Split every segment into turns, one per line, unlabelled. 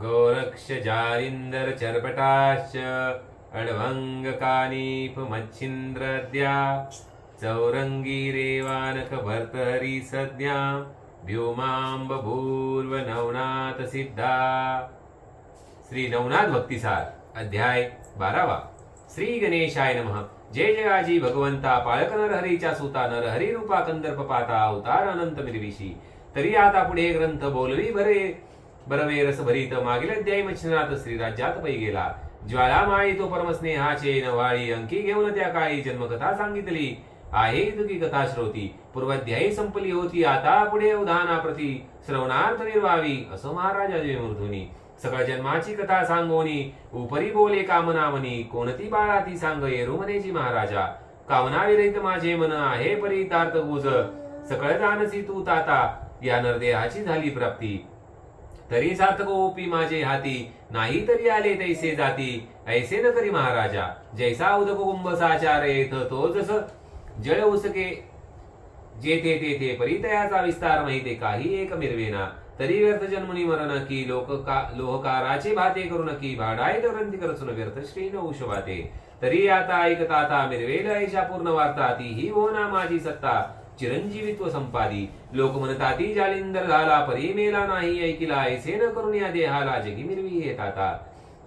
गोरक्ष जालिन्दर चर्पटाश्च अड्वङ्गकानीप मच्छिन्द्रद्या चौरंगी रेवानख भर्तहरी सद्या व्योमांब भूर्व नवनाथ सिद्धा श्री नवनाथ भक्तिसार अध्याय बारावा। श्री गणेशाय नमः। जय जयाजी भगवंता पाळक नरहरीच्या सुता नरहरी रूपा कंदर्प पाता अवतार अनंत मिरविशी तरी आता पुढे ग्रंथ बोलवी भरे बरवे रस भरीत मागील अध्यायी मच्छनाथ श्रीराज्यात पै गेला. ज्वाला माळी तो परमस्नेहाचे नवाळी अंकी घेऊन त्या काळी जन्मकथा सांगितली. आहे तुकी कथा श्रोती पूर्वाध्यायी संपली होती आता पुढे उदाहरणाप्रती श्रवणार्थ निर्वावी असं महाराजा मृधुनी सकळ जन्माची कथा सांगोनी उपरी बोले कामनामनी कोणती बाळा ती सांग येरुमनेची महाराजा. कामना विरहित माझे मन आहे परितार्थ गुज सकळ जानसी तू ताता या नरदेहाची झाली प्राप्ती. तरी सार्थक ओपी माझे हाती. नाही तरी आले तैसे जाती. ऐसे न करी महाराजा. जैसा उदक कुंभसाचार येथ तो जस जळ उसके. जेथे तेथे परितयाचा विस्तार माहिती काही एक मिरवेना. तरी व्यर्थ जन्मनी मरण की लोक का लोहकाराचे भाते करू नकी. भाडाय ग्रंथी करचून व्यर्थ श्री न उशवाते तरी आता ऐकता आता मिरवेल ऐशा पूर्ण वार्ता. ती ही हो ना माझी सत्ता. चिरंजीवित्व संपादी लोक म्हणता जालिंदर झाला परी मेला नाही ऐकिला ऐसे न करून या देहाला जगी मिरवी येत आता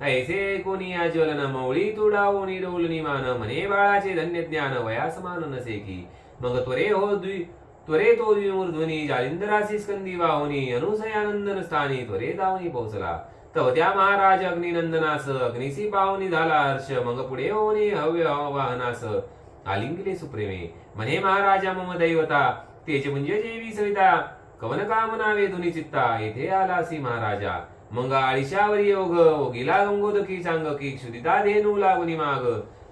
ऐसे कोणी या ज्वलन मौळी तुडा ओणी डोलनी मान म्हणे बाळाचे धन्य ज्ञान वयासमान नसे की मग त्वरे हो द्वि त्वरे तो द्विमूर्ध्वनी जालिंदरासी स्कंदी वाहुनी अनुसयानंदन स्थानी त्वरे दावनी पोहोचला तव त्या महाराज अग्निनंदनास अग्निसी पाहुनी झाला हर्ष मग पुढे होणे हव्य वाहनास आलिंगिले सुप्रेमे। म्हणे महाराजा मम दैवता। तेज म्हणजे जेवी सविता। कवन कामना वेधुनी चित्ता येथे आलासी महाराजा। मग आळीशावर योग। ओगिला गंगोदकी सांग की क्षुदिता धेनू लागुनी माग।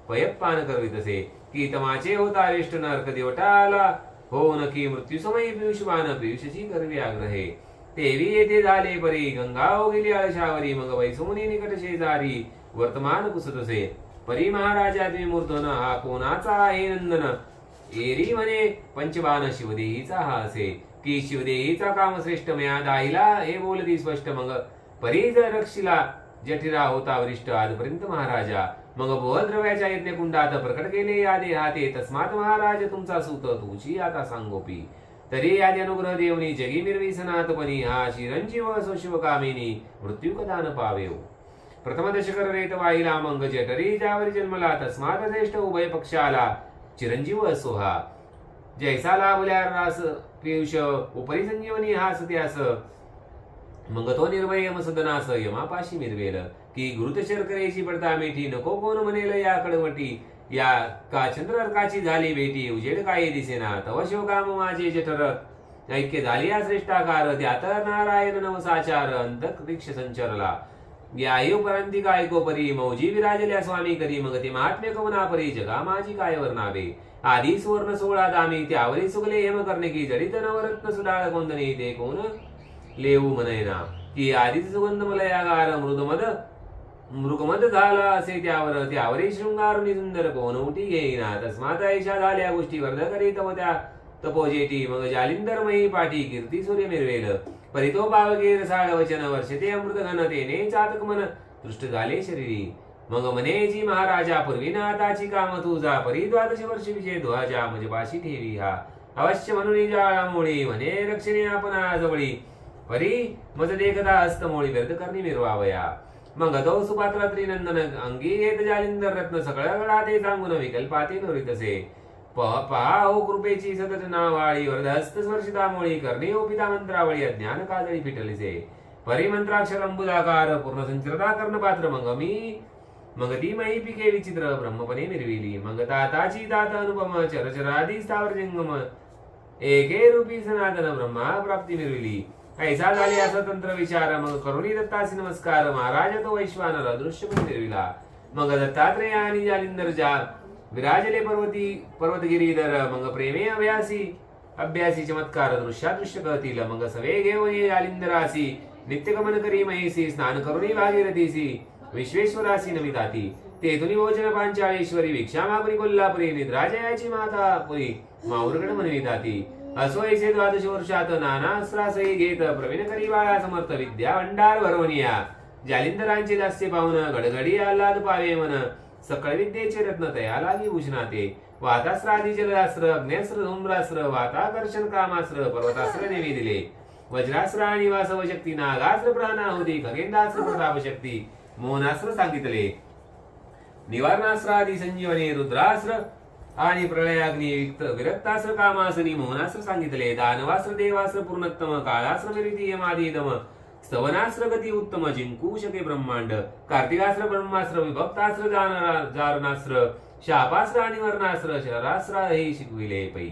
पयप्पान करवितसे की तमाचे होता अरिष्ट नरक देवटा आला हो नकी मृत्यू पियुष पियुषपान पियुषची करवी आग्रहे। तेवी येथे झाले परी। गंगा ओगिली आळशावरी। मग वैसुमुनी निकट शेजारी वर्तमान कुसतसे। परी महाराजा द्विमूर्धन हा कोणाचा आहे नंदन? एरी म्हणे पंचबाण शिवदेहीचा हा असे. की शिवदेहीचा काम श्रेष्ठ मया दाहिला हे बोलती स्पष्ट मग. परी जर रक्षिला जठिरा होता वरिष्ठ आजपर्यंत महाराजा. मग बोहद्रव्याच्या यज्ञ कुंडात प्रकट केले या देहाते तस्मात महाराज तुमचा सूत तुझी आता सांगोपी. तरी यादी अनुग्रह देवनी जगी मिरवी सनातपणी हा चिरंजीव असो मृत्यू कदान न पावेव. प्रथम दशकर रेत वाहिला मंग जठरी ज्यावरी जन्मला तस्मात श्रेष्ठ उभय पक्षाला चिरंजीव असो हा जैसा लाभल्या रास पियुष उपरी संजीवनी हास। त्यास मग तो निर्भय यमसदनास यमापाशी मिरवेल। की गुरुत शर्करेची पडता मेठी नको कोण म्हणेल या कडवटी। या का चंद्र अर्काची झाली भेटी उजेड काय दिसेना तव शिवकाम माझे जठर। ऐक्य झाली या श्रेष्ठाकार त्यात नारायण नवसाचार दीक्ष संचरला। या परांती काय को परी मौजी विराजल्या स्वामी करी मग ते महात्म्य कवना परी जगा माझी काय वर्णावे आधी सुवर्ण सोळा दामी त्यावरी सुगले हेम करणे की जडित नवरत्न सुडाळ कोंदणी ते कोण? लेऊ म्हणेना की आधीच सुगंध मलयागार मृदमद मृगमद झाला असे त्यावर त्यावरी शृंगारुनी सुंदर कोण उठी घेईना. तस्मात ऐशा झाल्या गोष्टी वर्ध करीत व त्या तपोजेटी मग जालिंदरमयी पाठी कीर्ती सूर्य मिरवेल. परितो भावगीर साळ वचन वर्ष ते अमृत घन तेने चातक मन दृष्ट झाले शरीरी. मग म्हणे जी महाराजा पूर्वी आताची काम तुझा परी द्वादश वर्ष विजय ध्वजा म्हणजे पाशी ठेवी हा. अवश्य म्हणून जाळामुळी म्हणे रक्षणे आपण जवळी परी मज देखता हस्तमोळी व्यर्थ करणी मिरवावया. मग तो सुपात्रा त्रिनंदन अंगी येत जालिंदर रत्न सगळं गळा ते सांगून विकल्पाते तसे पहा कृपेची सतत नावाळी वरदहस्त स्पर्शितामुळी करणे ओपिता पिता मंत्रावळी अज्ञान काजळी पिटलिसे. परिमंत्राक्षर अंबुदाकार पूर्ण संचरता कर्ण पात्र मग मी मग ती मही पिके विचित्र ब्रह्मपणे मिरविली. मग ताताची तात अनुपम चरचरादी स्थावर जंगम. एके रूपी सनातन ब्रह्मा प्राप्ती मिरविली. ऐसा झाले असा तंत्र विचार मग करुणी दत्तासी नमस्कार. महाराज तो वैश्वानर अदृश्य पण मिरविला. मग दत्तात्रेयानी आणि जालिंदर जा. विराजले पर्वती पर्वतगिरीधर मग प्रेमे अभ्यासी। अभ्यासी चमत्कार दृश्यादृश्य कहतील मग सवे घेऊन ये जालिंदरासी नित्यगमन करी महिसी स्नान करुणी भागीरथीसी। विश्वेश्वरासी नमिताती। तेथुनी भोजन पांचाळेश्वरी। भिक्षा मागुनी कोल्हापुरी। निद्राजयाची माता पुरी। माऊरगड म्हणविताती असो ऐसे द्वादश वर्षात नाना अस्त्रासही घेत प्रवीण करी बाळा समर्थ विद्या भंडार भरवनिया। जालिंदरांचे दास्य पाहून गडगडी आल्हाद पावे मन। सकळ विद्येचे रत्न तयाला ही उष्णाते वातास्त्र आदी जलदास्त्र अग्नेस्त्र धूम्रास्त्र वाताकर्षण कामास्त्र पर्वतास्त्र देवी दिले. वज्रास्त्र आणि वासव शक्ती नागास्त्र प्राणाहुती खगेंदास्त्र प्रताप शक्ती मोहनास्त्र सांगितले. निवारणास्त्र आदी संजीवने रुद्रास्त्र आणि प्रलयाग्नी विक्त विरक्तास्त्र कामासनी मोहनास्त्र सांगितले. दानवास्त्र देवास्त्र पूर्णत्तम काळास्त्र विरिती यमादीदम स्तवनास्त्र गती उत्तम जिंकू शके ब्रह्मांड कार्तिकास्त्र ब्रह्मास्त्र विभक्तास्त्र जारणास्त्र शापास्त्र आणि वर्णास्त्र शरास्त्र हे शिकविले पै.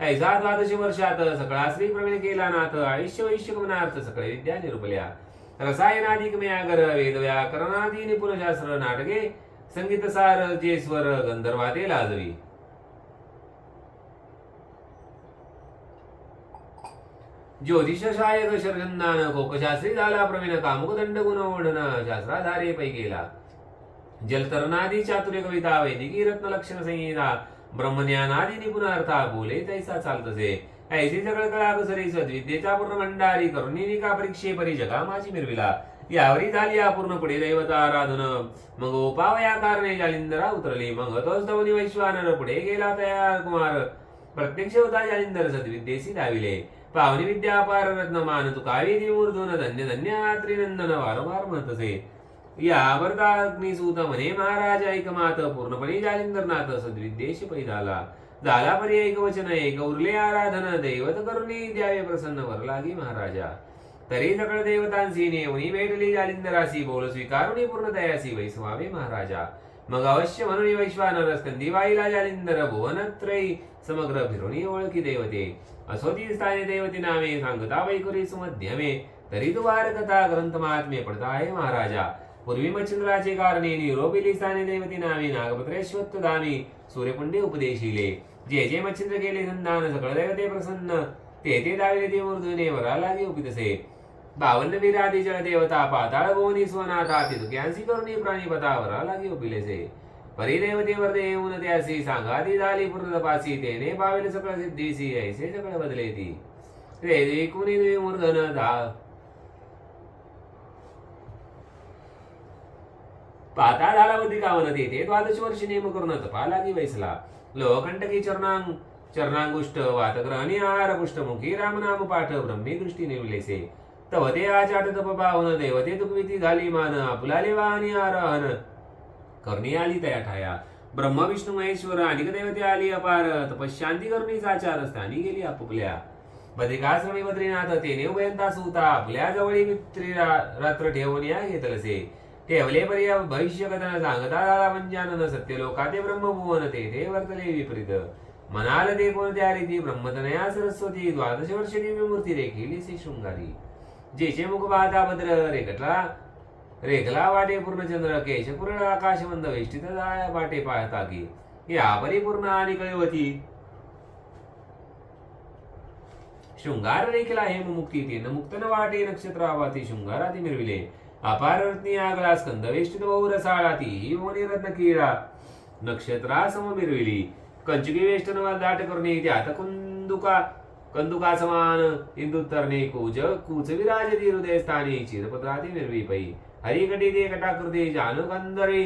ऐसा द्वादश वर्षात सकळा श्री प्रवीण केला नाथ आयुष्य वैश्य गमनार्थ सकळे विद्या निरुपल्या. रसायनाधिक मयागर वेद व्याकरणादी निपुणशास्त्र नाटके संगीत सार जे स्वर गंधर्वाते लाजवी. ज्योतिष शायक कोकशास्त्री झाला प्रवीण कामुक दंड गुणवडन शास्त्राधारे पै केला जलतरणादी चातुर्य कविता वैदिकी रत्न लक्षण संहिता ब्रह्मज्ञानादी निपुणार्था बोले तैसा चालतसे। ऐसी सगळ कळा कसरी सद्विद्येचा पूर्ण भंडारी करुणिका परीक्षे परी जगा माझी मिरविला। यावरी झाली अपूर्ण पुढे दैवता आराधन मग ओपाव या कारणे जालिंदरा उतरली। मग तोच दवनी वैश्वानर पुढे गेला तयार कुमार। प्रत्यक्ष होता जालिंदर सद्विद्येशी दाविले। पावनी विद्या अपार रत्न मान तुकावेदी मूर्धन धन्य धन्य त्रिनंदन वारंवार म्हणतसे. या वरदा अग्निसूत म्हणे महाराज ऐकमात पूर्णपणे जालिंदरनाथ सद्विद्देश पैदाला झाला. परी एक वचन एक उरले आराधन दैवत करुणी द्यावे प्रसन्न वरलागी महाराजा. तरी सकळ देवतांसी नेवणी भेटली जालिंदरासी बोल स्वीकारुणी पूर्ण दयासी वैसवावे महाराजा. मग अवश्य म्हणून वैश्वानर स्कंदी वाईला जालिंदर भुवनत्रयी समग्र फिरुणी ओळखी देवते. असोती स्थाने देवती नामे सांगता वैकुरी सुमध्यमे. तरी दुवार कथा ग्रंथ महात्म्य पडता आहे महाराजा. पूर्वी मच्छिंद्राचे कारणे निरोपिली स्थाने देवते नामे नागपत्रेश्वत्त दामी सूर्यपुंडे उपदेशिले. जे जे मच्छिंद्र केले संधान सकळ देवते प्रसन्न. ते ते दाविले ते मृदुने वरा लागे उपितसे बावन्न विराधी जळ देवता पाताळ भुवनी स्वनाथा तितक्यांसी करुणी प्राणीपता वरा लागे उपिलेसे परिदेवतेवर देऊन त्यासी सांगाती झाली पूर्ण तपासी तेने पावेल सकळ सिद्धीसी ऐसे सकळ बदले ती रे कुणी देवी मूर्धन धा। पाता झाला बुद्धी कावन तेथे द्वादश वर्षी नेम करून तपा लागी वैसला। लोहकंटकी चरणांग चरणांगुष्ट वातग्रहणी आहार पुष्टमुखी रामनाम पाठ ब्रह्मी दृष्टी निवलेसे तव ते आचाट तप पावन देवते तुकविती झाली मान फुलाले वाहनी आरहन करणी आली तया ठाया. ब्रह्म विष्णू महेश्वर अनेक देवते आली अपार. तपशांती करणी आचार स्थानी गेली आपुकल्या बद्रिकाश्रमी बद्रीनाथ तेने उभयंता सुता. आपल्या जवळी मित्री रात्र ठेवून या घेतलसे ठेवले पर्या भविष्य कथन सांगता झाला पंचानन सत्य लोका ते ब्रह्मभुवन ते ते वर्तले विपरीत. मनाल ते कोणत्या रीती? ब्रह्मतनया सरस्वती द्वादश वर्षी मूर्ती रेखिली सी शृंगारी. जेचे मुख भद्र रेखटला रेखला वाटे पूर्णचंद्र केशपूर्ण आकाशमंद वेष्टित वाटे पाहता की या परिपूर्ण आणि कळवती. शृंगार रेखला हेम मुक्ती ते न मुक्तन वाटे नक्षत्रावाती शृंगाराती मिरविले. अपार रत्नी आगला स्कंद वेष्टित बहु रसाळाती ही मोनी रत्न किळा. नक्षत्रासम मिरविली कंचुकी वेष्टन दाट करणे त्यात कुंदुका. कंदुका समान इंदुतरणे कूज कूच विराज हृदय स्थानी चिरपत्राती मिरवी पै हरिकटी ते कटाकृती जानू कंदरी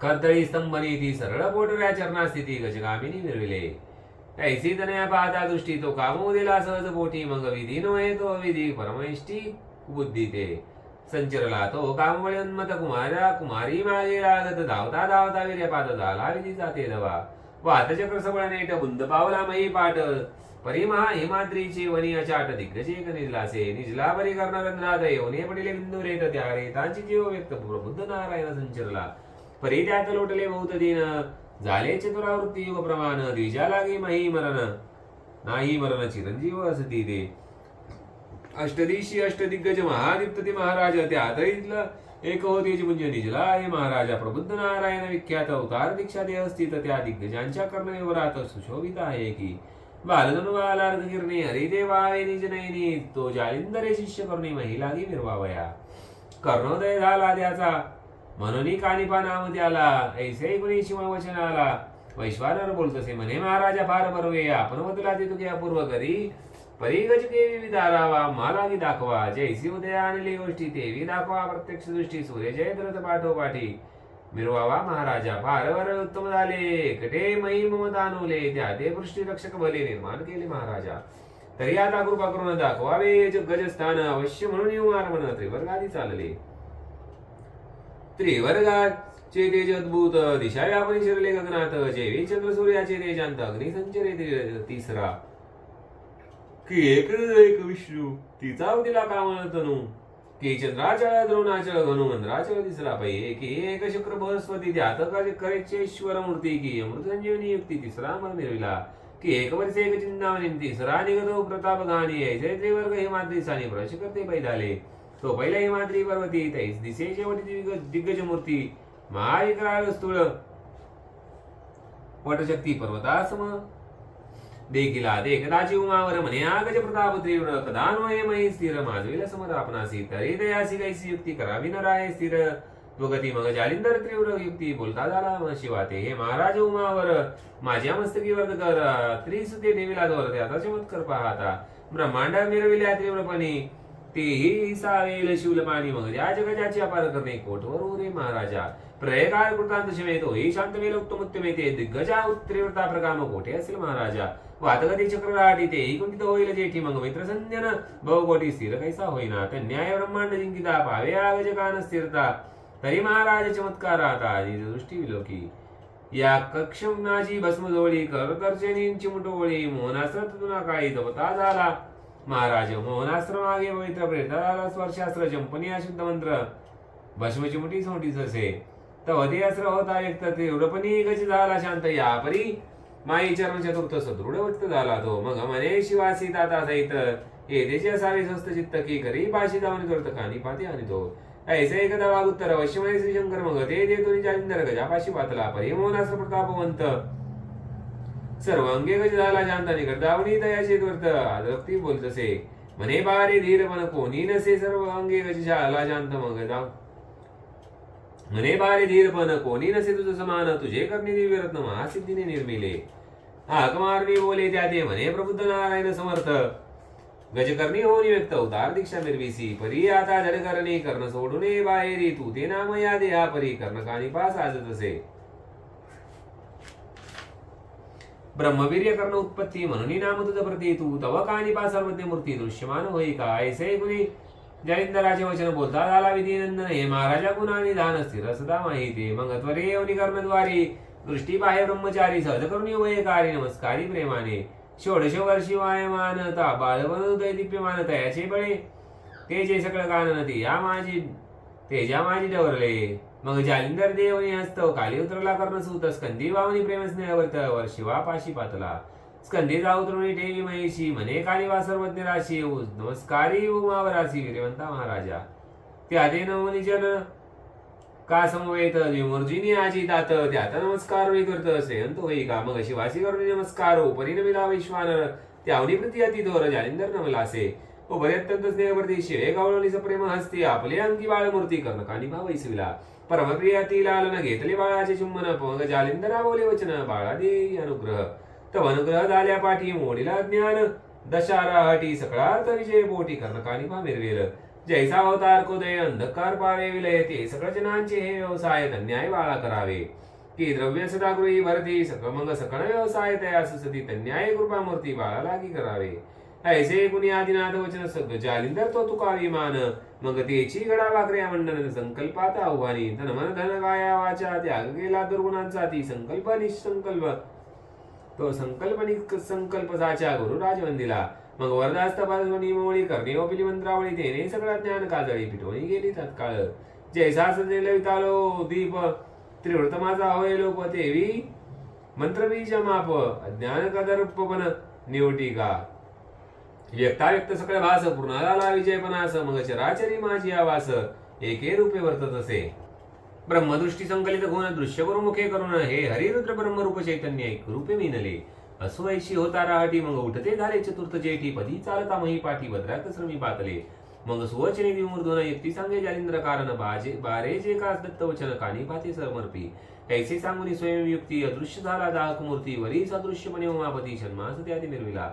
कर्दळी स्तंभनी ती सरळ पोटऱ्या चरणा स्थिती गजगामिनी मिरविले ऐसी तनया पाहता दृष्टी तो कामो दिला सहज पोटी मग विधी नव्हे तो अविधी परमेष्टी बुद्धी ते। संचरला तो कामवळे उन्मत कुमारा कुमारी मागे लागत धावता धावता वीर्य पाद झाला विधी जाते दवा वातचक्र सबळ नेट बुंद पावला मही पाट परिमा हिमाद्रीची वनी अचाट दिग्गज एक निजलासे निजला परी कर्णरंध्रात येऊने पडिले बिंदू रेत त्या रेतांची जीव व्यक्त प्रबुद्ध नारायण संचरला परी त्यात लोटले बहुत दिन झाले चतुरावृत्ती युग प्रमाण द्विजा लागे माही मरण नाही मरण चिरंजीव असती ते अष्टदिशी अष्टदिग्गज महादिप्तती महाराज त्यात एक होती म्हणजे निजला आहे महाराजा प्रबुद्ध नारायण विख्यात अवतार दीक्षा देह स्थित त्या दिग्गजांच्या कर्णविवरात सुशोभित आहे की बालधनु बालार्थ किरणे हरिदेवावे निज नयनी तो जालिंदरे शिष्य करणे महिलागी निर्वावया कर्णोदय झाला त्याचा म्हणून कानिपा नाम त्याला ऐसे कुणी शिववचन आला वैश्वानर बोलतसे म्हणे महाराजा फार बरवे आपण वदला ते की अपूर्व करी परिगज देवी दारावा मालागी दाखवा जैसी उदया आणली गोष्टी तेवी दाखवा प्रत्यक्ष दृष्टी सूर्य जय पाठोपाठी मिरवावा महाराजा फार वर उत्तम झाले. कटे मई ममतानुले त्या ते पृष्टी रक्षक भले निर्माण केले महाराजा. तरी आता कृपा करून दाखवावे. गजस्थान अवश्य म्हणून येऊ आरमण त्रिवर्गादी चालले. त्रिवर्गाचे तेज अद्भुत दिशा व्यापनी शिरले गगनात. जेवी चंद्र सूर्याचे तेजांत अग्नी संचरे तिसरा. की एक एक विष्णू तिचा दिला कामळ तनू की चंद्राचळ द्रोणाचळ घनु दिसला पाहिजे. की एक शुक्र बृहस्पती ध्यात करेश्वर मूर्ती की अमृत युक्ती तिसरा मर निर्विला की एक वर्ष एक चिंतामणी तिसरा निगतो प्रताप गाणी ऐसे वर्ग हिमाद्री साने प्रश करते पैदाले. तो पहिला हिमाद्री पर्वती तैस दिसे शेवटी दिग्गज- दिग्गज मूर्ती. महाविकराळ स्थूळ. वटशक्ती पर्वतासम. देखील देखदाची उमावर म्हणे आगज प्रताप तीव्र कदान्वये मयी स्थिर माजविल समर आपणासी तरी दयासी कैसी युक्ती करावी न राय स्थिर स्वगती मग जालिंदर तीव्र युक्ती बोलता झाला मग शिवाते हे महाराज उमावर माझ्या मस्तकी वर्ग कर त्रिसुते देवीला दोर त्याचा चमत्कार पाहता ब्रह्मांड मिरविल्या तीव्रपणे तेही सावेल शिवलपाणी मग या जगजाची अपार करणे कोटवर उरे महाराजा प्रयकार कृतांत शिवेतो ही शांत वेल उत्तम उत्तम येते दिग्गजा उत्तीव्रता प्रकाम कोठे असेल महाराजा वातगती चक्रराटी ते कुंठित होईल जेठी मग मित्र बहुकोटी स्थिर कैसा होईना तर न्याय ब्रह्मांड जिंकिता पावे आगज कान स्थिरता तरी महाराज चमत्कार आता दृष्टी विलोकी या कक्षमाची भस्मजोळी कर करचेनी चिमटोळी मोहनास्त्र तुना काळी जपता झाला. महाराज मोहनास्त्र मागे पवित्र प्रेताला स्पर्शास्त्र जंपनी अशुद्ध मंत्र. भस्म चिमटी सोटी जसे तवते अस्त्र होता व्यक्त तीव्रपणी गज झाला शांत या परी माई चतुर्थ सदृढ वक्त झाला तो. मग मने शिवासी ताता सहित येतेचे असावे स्वस्त चित्त की करी पाशी जाऊन करत कानी पाती आणि तो. ऐसे एकदा वागुत्तर अवश्यमय श्री शंकर मग ते देतो जालिंदर गजापाशी पातला परी मोहनास्त्र प्रतापवंत. सर्वांगे गज झाला शांत निकट दावणी दयाचे वर्त आदरक्ती बोलतसे म्हणे बारे धीर मन कोणी नसे सर्व अंगे गज झाला शांत मग जाऊ. म्हणे बारे धीरपण कोणी नसे तुझं समान तुझे करणे दिव्य रत्न महासिद्धीने निर्मिले. हाक बोले त्या ते म्हणे प्रबुद्ध नारायण समर्थ. गजकर्णी होऊन व्यक्त उदार दीक्षा मिरविसी परी आता जडकरणी कर्ण सोडून बाहेरी. तू ते नाम या देहा परी. कर्ण कानी पास आजत असे ब्रह्मवीर्य कर्ण उत्पत्ती म्हणून नाम तुझ प्रती तू तव कानी पा सर्वज्ञ मूर्ती दृश्यमान होई का ऐसे कुणी जलिंदराचे वचन बोलता झाला विधिनंदन हे महाराजा गुणा निधान स्थिर सदा माहिती मग त्वरे येऊन कर्णद्वारी दृष्टी बाह्य ब्रह्मचारी सहज करून उभयकारी नमस्कारी प्रेमाने षोडश वर्षी वायमान ता बाळवन उदय दिप्यमान तयाचे बळे ते जे सकळ काननती या माझी तेजा माझी डवरले मग जालिंदर देवनी हस्त काली उतरला कर्ण सूत स्कंदी वावनी प्रेम स्नेहवर्त वर शिवा पाशी पातला स्कंदी उतरुणी ठेवी महिषी म्हणे कालिवा सर्वज्ञ राशी नमस्कारी हो उमावराशी वीरवंता महाराजा. त्यादे नवनिजन का समवेत? विमूर्जिनी आजी दात. त्यात नमस्कार होई करत. असे अंत होई का? मग शिवासी करून नमस्कार. परिणमिला वैश्वानर त्यावनी प्रति अति दोर जालिंदर नमलासे. असे उभय अत्यंत स्नेहवर्ती. शिवे गावळणीच प्रेम हस्ती. आपले अंगी बाळमूर्ती कर्ण कानी भावैसविला परमप्रिया परमप्रिय ती लालन घेतले बाळाचे चुंबन. मग जालिंदरा बोले वचन. बाळा दे अनुग्रह. तव झाल्या पाठी मोडीला ज्ञान. दशारा हटी सकळार्थ विजय बोटी कर्णकानी कानी जैसा अवतार कोदय अंधकार पावे विलय ते सकळ जनांचे हे व्यवसाय धन्याय बाळा करावे. की द्रव्य सदागृही भरती सकळ मग सकळ व्यवसाय तया सुसती तन्याय कृपा मूर्ती बाळा लागी करावे. ऐसे कुणी आदिनाथ वचन सग जालिंदर तो तुका विमान मग तेची गडा वाकऱ्या मंडन संकल्पात आव्हानी. धन मन धन गाया वाचा त्याग केला दुर्गुणांचा ती संकल्प निसंकल्प. तो संकल्पनिक संकल्प साच्या गुरु राजवंदीला. मग वरदास्त पार्श्वनी मोळी करणे ओपिली मंत्रावळी देणे सगळा ज्ञान काजळी पिटवणी गेली तत्काळ. जैसा सजेल वितालो दीप त्रिवृत माझा होय लोप तेवी मंत्रबीज माप अज्ञान कदर्पण निवटी का व्यक्ता व्यक्त सकळ भास पूर्ण झाला विजयपणास मग चराचरी माझी आवास एके रूपे वर्तत असे. ब्रह्मदृष्टी संकलित होऊन दृश्य करून मुखे करून हे हरिरुद्र ब्रह्मरूप चैतन्य एक रूपे मिनले. असो ऐशी होता राहटी मग उठते झाले चतुर्थ जेठी पदी चालता मही पाठी भद्राक श्रमी पातले. मग सुवचने विमूर्धन युक्ती सांगे जालिंद्र कारण बाजे बारे जे का दत्त वचन कानी पाते समर्पी ऐसे सांगून स्वयंयुक्ती अदृश्य झाला दाहक मूर्ती वरी सदृश्यपणे उमापती शन्मास त्याती निर्विला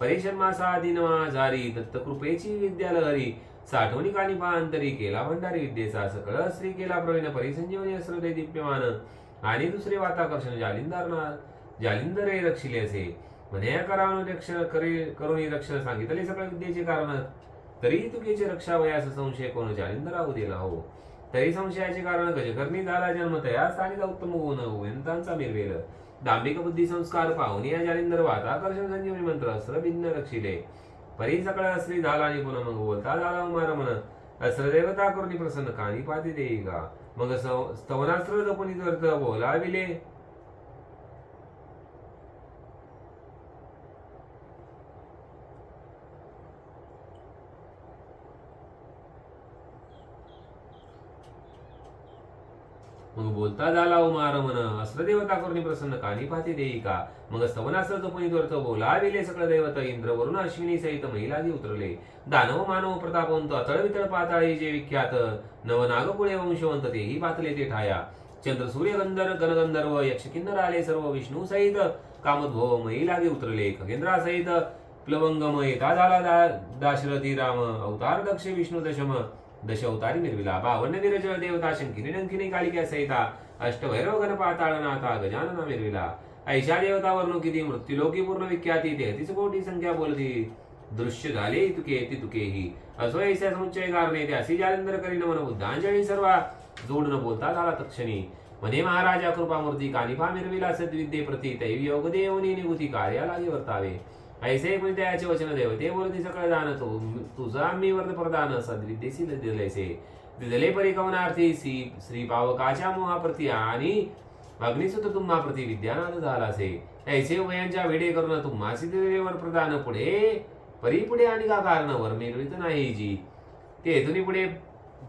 परेशन्मासा दिनमा जारी दत्त कृपेची विद्याल साठवणी आणि पाहांतरी केला भंडारी विद्येचा सकळ श्री केला प्रवीण परिसंजीवनी असृदय दिप्यमान. आणि दुसरे वाताकर्षण जालिंदार जालिंदर रक्षिले असे. म्हणे करावून रक्षण करी करुणी रक्षण सांगितले सगळ्या विद्येचे कारण. तरी तुकेचे रक्षा वयास संशय कोण जालिंदर राहू दिला हो? तरी संशयाचे कारण गजकर्णी झाला जन्म तया स्थानिका उत्तम गुण उयंतांचा हो, मिरवेल दांबिक बुद्धी संस्कार पाहुनी या जालिंदर वाताकर्षण संजीवनी मंत्र अस्त्र भिन्न रक्षिले. परी सकळ असली झाला आणि पुन्हा मग बोलता झाला उमार म्हण अस्त्र देवता करुणी प्रसन्न कानी पाती देई का मग सव- स्तवनास्त्र जपुनी अर्थ बोलाविले मग बोलता झाला उमार मन अस्त्र देवता करुणी प्रसन्न कानी पाती देई का मग स्तवनास्त्र जपुनी अर्थ बोलाविले सगळं दैवत इंद्र वरुण अश्विनी सहित महिलाही उतरले. दानव मानव प्रतापवंत अतळ वितळ पाताळी जे विख्यात नवनागपुळे वंशवंत तेही पातले ते ठाया. चंद्र सूर्य गंधर गणगंधर्व यक्ष किन्नर आले सर्व विष्णू सहित कामोद्भव महिलागे उतरले. खगेंद्रा सहित प्लवंगम येता झाला दा- दाशरथी राम अवतार दक्ष विष्णू दशम दशवतारी निर्विला बावन्न विरजळ देवता शंकिनी डंकिनी कालिका सहिता अष्टभैरव गण पाताळनाथा गजानना मिरविला ऐशा देवता वर्णू किती मृत्यूलोकी पूर्ण विख्याती तेहतीस कोटी संख्या बोलती दृश्य झाले तुके ती तुकेही असो ऐसा समुच्चय कारणे ते अशी जालिंदर करीन मन बुद्धांजली सर्वा जोडून बोलता झाला तक्षणी मने महाराजा कृपामूर्ती कानिफा मिरविला सद्विद्ये प्रती दैवी योग देवनी निगुती कार्याला वर्तावे ऐसे म्हणजे त्याचे वचन देव ते वरती सगळं दान तो तुझा मी वर्ध प्रदान सद्विद्येसी दिलेसे दिले परिकवनार्थी श्री श्री पावकाच्या मोहाप्रती आणि अग्निसुत तुम्हा विद्यानाथ झाला असे ऐसे वयांच्या वेडे करून तुम्हासी दिलेले वर प्रदान पुढे परी पुढे आणि का कारण वर मिळवित नाही जी ते हेतुनी पुढे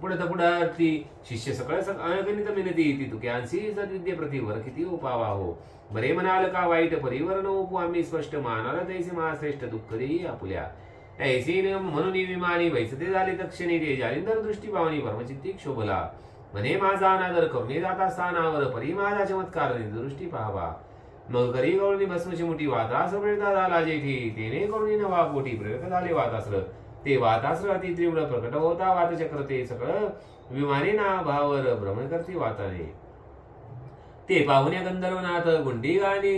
पुढे तर पुढे ती शिष्य सकळ सक- अगणित मिनती ती तुक्यांसी सद्विद्ये सद्विद्य प्रतिवर किती उपावा हो? बरे म्हणाल का वाईट परिवर न हो? उपू आम्ही स्पष्ट मानाला तैसे महाश्रेष्ठ दुःख देई आपुल्या. ऐसी न म्हणून विमानी वैसते झाले तक्षणी ते जालिंदर दृष्टी पावनी परमचित्ती क्षोभला. म्हणे माझा अनादर करुणी जाता स्थानावर परी माझा चमत्कार दृष्टी पाहावा. मग करी गवळणी भस्मची मोठी वातास प्रेरता झाला जेठी तेने करुणी नवा पोटी प्रेरक झाले वातास्र ते वातास्र अति तीव्र प्रकट होता. वातचक्र ते सगळं विमाने ना भावर भ्रमण करते वाताने. ते पाहुण्या गंधर्वनाथ गुंडी गाणी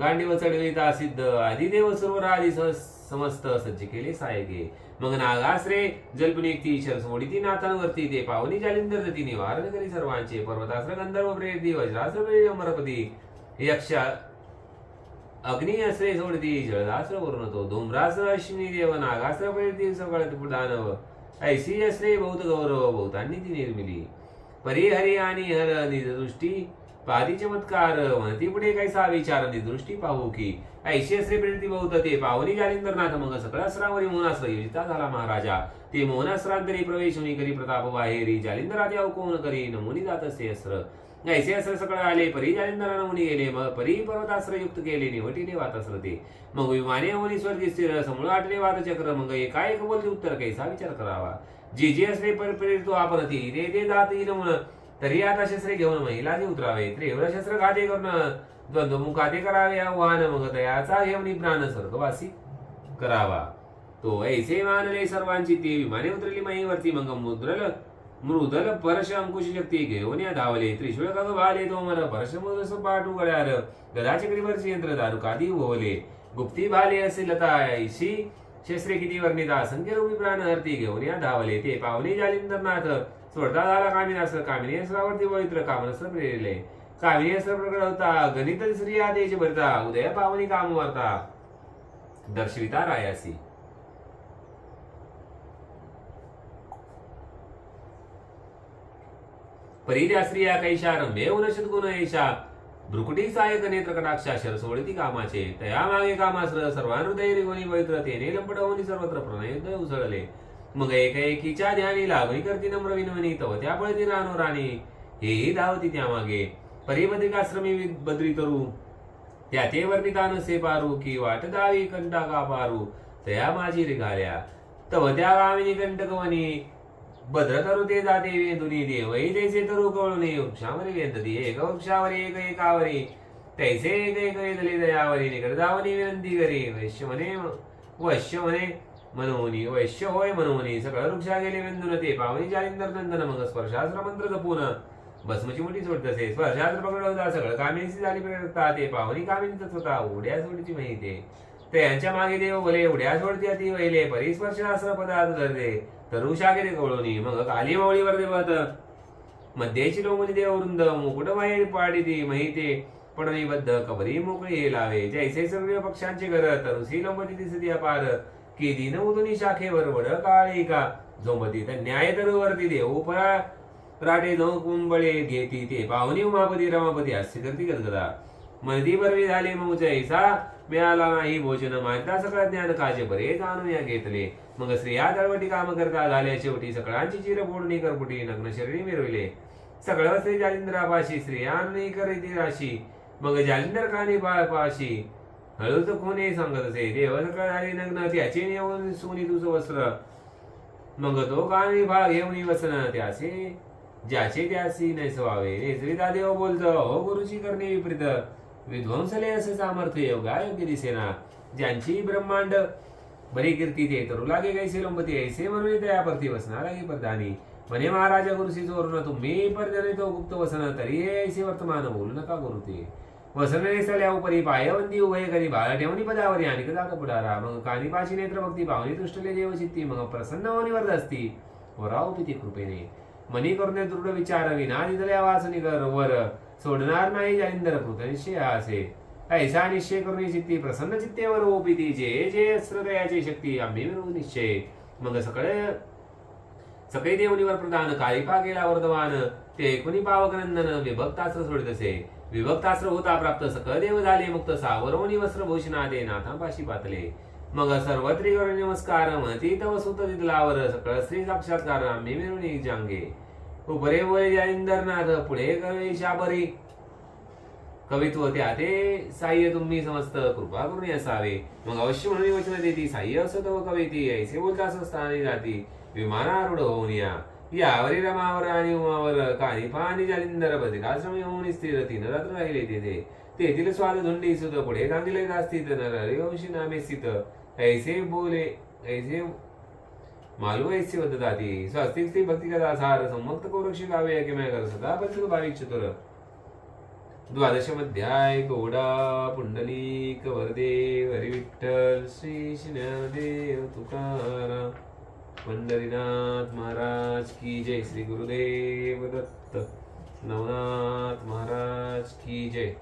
गांडीव चढविता सिद्ध आदिदेव सरोवर आदी समस्त सज्ज केले सायगे. मग नागाश्रे जल्पणी ती शरसमोडी ती नाथांवरती. ते पाहुणी जालिंदर ती निवारण करी सर्वांचे. पर्वतास्त्र गंधर्व प्रेरती वज्रास्त्र प्रेर अमरपती यक्ष अग्नि असरे सोडती जळदास्त्र वरून तो धूम्रास्त्र अश्विनी देव नागास्त्र प्रेरती सकळत दानव ऐशी असरे बहुत गौरव बहुतांनी ती निर्मिली परिहरी आणि हर निजदृष्टी पादी चमत्कार म्हणती पुढे कैसा विचार निदृष्टी पाहू की ऐशी असरे प्रेरती बहुत ते पावनी जालिंदरनाथ मग सकळ अस्रावरी मोहनास्त्र योजिता झाला महाराजा ते मोहनास्त्रांतरी प्रवेश होणी करी प्रताप बाहेरी जालिंदरात याव कोण करी नमुनी जात असे अस्त्र ऐसे अस्त्र आले परी जालिंदरा नमुनी गेले मग परी पर्वतास्त्र युक्त केले निवटीने वातास्त्र ते मग विमाने होनी स्वर्गी स्थिर समूळ आटले वातचक्र मग एकाएक बोलते उत्तर कैसा विचार करावा? जे जे असले परिप्रेरित तो आपण ती ते दे दात येईल म्हणून. तरी आता शस्त्रे घेऊन महिला जे उतरावे त्रिव्र शस्त्र घाते करून द्वंद्व मुखाते करावे आव्हान मग तयाचा घेऊन प्राण स्वर्गवासी करावा. तो ऐसे मानले सर्वांची ती विमाने उतरली महीवरती मग मुद्रल मृदल परश अंकुश शक्ती घेऊन या धावले त्रिशूळ कग भाले तो मन परश मुदस पाटू गळ्यार गदा चक्रीवरची यंत्र दारू कादी ओवले गुप्ती भाले असे लता शस्त्रे किती वर्णित असंख्य रूपी प्राण हरती घेऊन या धावले ते पावने जालिंदरनाथ सोडता झाला कामिनास कामिनी अस्त्रावरती पवित्र कामनस्त्र प्रेरले। कामिनी अस्त्र प्रकट होता गणित श्री आदेश भरता उदय पावनी काम वरता। दर्शविता रायासी। परिद्या स्त्रिया कैशा रम्ये उनशत गुण ऐशा भ्रुकुटी सायक नेत्र कटाक्षा शर कामाचे। तया मागे कामास्त्र सर्वानुदय रिगोनी वैत्र तेने लंपटवनी सर्वत्र प्रणय उसळले। मग एक एकीच्या ध्यानी लाभई करती नम्र विनवनी तव त्या पळती रानो राणी। हेही धावती त्यामागे परिबद्रिकाश्रमी बद्री करू त्या ते वर्णितान से पारू की वाट दावी कंटा का पारू। तया माझी रिघाल्या। तव त्या गामिनी कंटकवनी। भद्र तरू ते जाते वेंदुनी देवही तेचे तरू कळून वृक्षावरी वेंदती एक वृक्षावरी एक एकावरी तैसे एक एक वेदले दयावरी निकट विनंती करी वैश्य म्हणे वैश्य म्हणे मनोनी वैश्य होय मनोनी सगळं वृक्षा गेले वेंदुन ते पावनी जालिंदर नंदन मग स्पर्शास्त्र मंत्र जपून भस्मची मुठी सोडत असे स्पर्शास्त्र पकडलं होता सगळं कामिनीची झाली प्रेरता ते पावनी कामिनीच होता उड्या सोडीची माहिती ते यांच्या मागे देव भले उड्या सोडते ती वहिले परिस्पर्शास्त्र पदार्थ धरले तरुषा गेले कवळोनी मग काली मावळीवर देवत मध्येची लोमनी देववृंद मुकुट बाहेर पाडी पण माहिती पडणीबद्ध कबरी मोकळी हे लावे. जैसे सर्व पक्षांची घर तरुसी लोमती दिसती अपार. की दिन उदुनी शाखेवर वड काळी का? झोंबती तर न्याय तरुवरती देऊ परा राटे नऊ कुंबळे घेती ते पाहुणी उमापती रमापती असे करती गदगदा. मर्दी बरवी झाली मग जैसा. मिळाला नाही भोजन मानता सगळं ज्ञान काजे बरे जाणून या घेतले. मग स्त्रिया दळवटी काम करता झाल्या शेवटी सगळ्यांची चिर फोडणी करपुटी नग्न शरीरी मिरविले. सगळं स्त्री जालिंद्रापाशी स्त्रियांनी करीती राशी. मग जालिंदर कानी पाशी हळूच कोणी सांगत असे देव सकळ झाले नग्न त्याचे नेऊन सोनी तुझं वस्त्र. मग तो कानी भाग घेऊन वसन त्याचे ज्याचे त्यासी नैसवावे. नेसविता देव बोलतो हो गुरुची करणे विपरीत. विध्वंसले असे सामर्थ्य योगा योग्य दिसेना. ज्यांची ब्रह्मांड बरी कीर्ती ते तरू लागे कैसे लोंबती ऐसे म्हणून त्या परती बसणार लागे प्रधानी म्हणे महाराजा गुरुसी चोरून तुम्ही परजने तो गुप्त वसन तरी ऐसे वर्तमान बोलू नका करू ते वसन नेसल्या उपरी पायवंदी उभय करी बाळ ठेवणी पदावरी आणि कदा पुढारा मग कानी पाशी नेत्र भक्ती भावनी दृष्टले देव चित्ती मग प्रसन्न होणी वरद असती वराव पिती कृपेने मनी करणे दृढ विचार विना दिदल्या वासनी कर वर सोडणार नाही जालिंदर कृत निश्चय असे ऐसा निश्चय करून चित्ती प्रसन्न चित्तेवर ओपिती जे जे हृदयाची शक्ती आम्ही मिळवू निश्चय. मग सगळे सगळे देवनीवर प्रधान काळीपा गेला वर्धमान. ते एकुणी पावकनंदन विभक्तास्त्र सोडित असे. विभक्तास्त्र होता प्राप्त सकळ देव झाले मुक्त. सावरवणी वस्त्र भूषणा दे नाथांपाशी पातले. मग सर्वत्री कर नमस्कार मती तव सुत तिथलावर सकळ श्री साक्षात्कार आम्ही मिळवणी जांगे. उपरे वय जालिंदरनाथ पुढे कवे शाबरी कवित्व त्या ते साह्य तुम्ही समस्त कृपा करून असावे. मग अवश्य म्हणून वचन देती. साह्य असो कविती. ऐसे बोलता स्थानी जाती. विमानारूढ होऊन या. यावरी रमावर आणि उमावर. कानिफा आणि जालिंदर बदिराश्रमी होऊन स्थिर. तीन रात्र राहिले तेथे. तेथील स्वाद धुंडी सुत. पुढे गांधीले स्थित नरहरिवंशी नामे स्थित ऐसे बोले ऐसे मालू ऐसे वदताती स्वस्तिक स्त्री भक्ती कदा सार. संमुक्त कौरक्षी गावे किंवा कर. सदा पंचक भाविक चतुर. द्वादशमध्याय गौडा पुंडलिक वरदे हरिविठ्ठल श्री ज्ञानदेव तुकाराम पंढरीनाथ महाराज की जय. श्री गुरुदेव दत्त नवनाथ महाराज की जय.